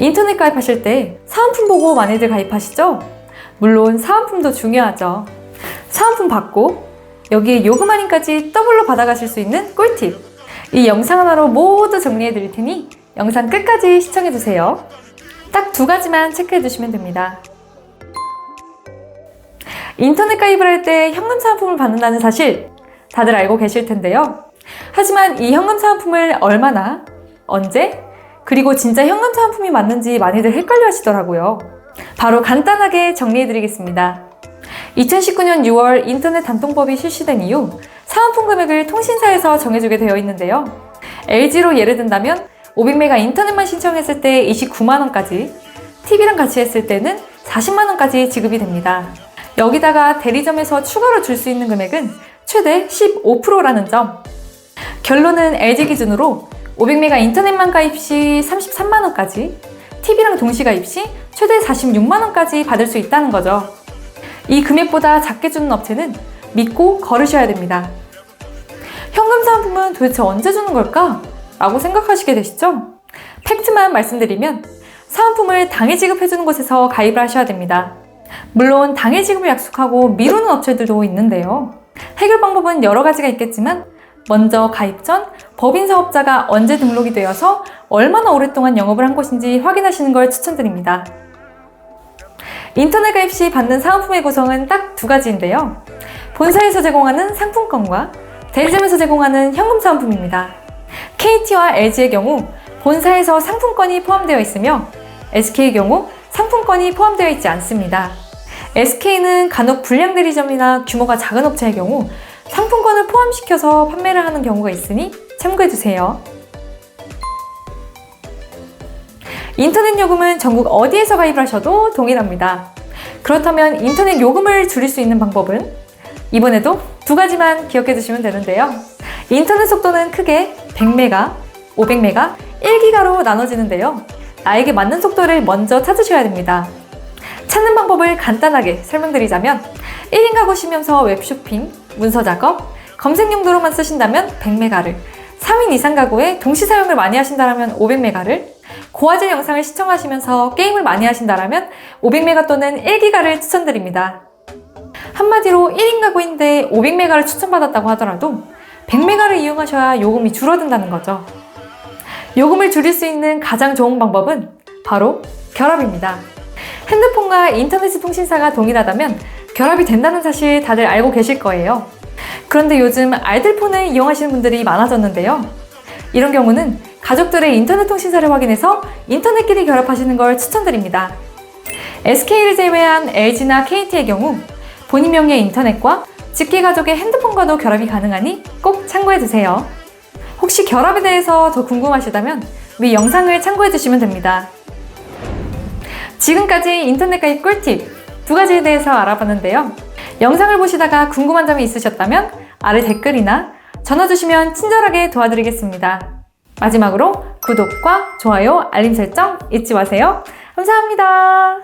인터넷 가입하실 때 사은품 보고 많이들 가입하시죠? 물론 사은품도 중요하죠. 사은품 받고 여기에 요금 할인까지 더블로 받아가실 수 있는 꿀팁. 이 영상 하나로 모두 정리해 드릴 테니 영상 끝까지 시청해 주세요. 딱 두 가지만 체크해 두시면 됩니다. 인터넷 가입을 할 때 현금 사은품을 받는다는 사실 다들 알고 계실 텐데요. 하지만 이 현금 사은품을 얼마나, 언제, 그리고 진짜 현금 사은품이 맞는지 많이들 헷갈려 하시더라고요. 바로 간단하게 정리해 드리겠습니다. 2019년 6월 인터넷 단통법이 실시된 이후 사은품 금액을 통신사에서 정해주게 되어 있는데요. LG로 예를 든다면 500메가 인터넷만 신청했을 때 29만원까지, TV랑 같이 했을 때는 40만원까지 지급이 됩니다. 여기다가 대리점에서 추가로 줄 수 있는 금액은 최대 15%라는 점. 결론은 LG 기준으로 500메가 인터넷만 가입 시 33만원까지, TV랑 동시 가입 시 최대 46만원까지 받을 수 있다는 거죠. 이 금액보다 작게 주는 업체는 믿고 걸으셔야 됩니다. 현금 사은품은 도대체 언제 주는 걸까? 라고 생각하시게 되시죠? 팩트만 말씀드리면 사은품을 당일 지급해주는 곳에서 가입을 하셔야 됩니다. 물론 당일 지급을 약속하고 미루는 업체들도 있는데요. 해결 방법은 여러 가지가 있겠지만 먼저 가입 전 법인 사업자가 언제 등록이 되어서 얼마나 오랫동안 영업을 한 곳인지 확인하시는 걸 추천드립니다. 인터넷 가입 시 받는 사은품의 구성은 딱 두 가지인데요. 본사에서 제공하는 상품권과 대리점에서 제공하는 현금 사은품입니다. KT와 LG의 경우 본사에서 상품권이 포함되어 있으며 SK의 경우 상품권이 포함되어 있지 않습니다. SK는 간혹 불량 대리점이나 규모가 작은 업체의 경우 상품권을 포함시켜서 판매를 하는 경우가 있으니 참고해주세요. 인터넷 요금은 전국 어디에서 가입을 하셔도 동일합니다. 그렇다면 인터넷 요금을 줄일 수 있는 방법은 이번에도 두 가지만 기억해 두시면 되는데요. 인터넷 속도는 크게 100메가, 500메가, 1기가로 나눠지는데요. 나에게 맞는 속도를 먼저 찾으셔야 됩니다. 찾는 방법을 간단하게 설명드리자면 1인 가구시면서 웹쇼핑, 문서 작업, 검색 용도로만 쓰신다면 100메가를, 3인 이상 가구에 동시 사용을 많이 하신다면 500메가를, 고화질 영상을 시청하시면서 게임을 많이 하신다면 500메가 또는 1기가를 추천드립니다. 한마디로 1인 가구인데 500메가를 추천받았다고 하더라도 100메가를 이용하셔야 요금이 줄어든다는 거죠. 요금을 줄일 수 있는 가장 좋은 방법은 바로 결합입니다. 핸드폰과 인터넷 통신사가 동일하다면 결합이 된다는 사실 다들 알고 계실 거예요. 그런데 요즘 알뜰폰을 이용하시는 분들이 많아졌는데요. 이런 경우는 가족들의 인터넷 통신사를 확인해서 인터넷끼리 결합하시는 걸 추천드립니다. SK를 제외한 LG나 KT의 경우 본인 명의의 인터넷과 직계 가족의 핸드폰과도 결합이 가능하니 꼭 참고해 주세요. 혹시 결합에 대해서 더 궁금하시다면 위 영상을 참고해 주시면 됩니다. 지금까지 인터넷 가입 꿀팁 두 가지에 대해서 알아봤는데요. 영상을 보시다가 궁금한 점이 있으셨다면 아래 댓글이나 전화 주시면 친절하게 도와드리겠습니다. 마지막으로 구독과 좋아요, 알림 설정 잊지 마세요. 감사합니다.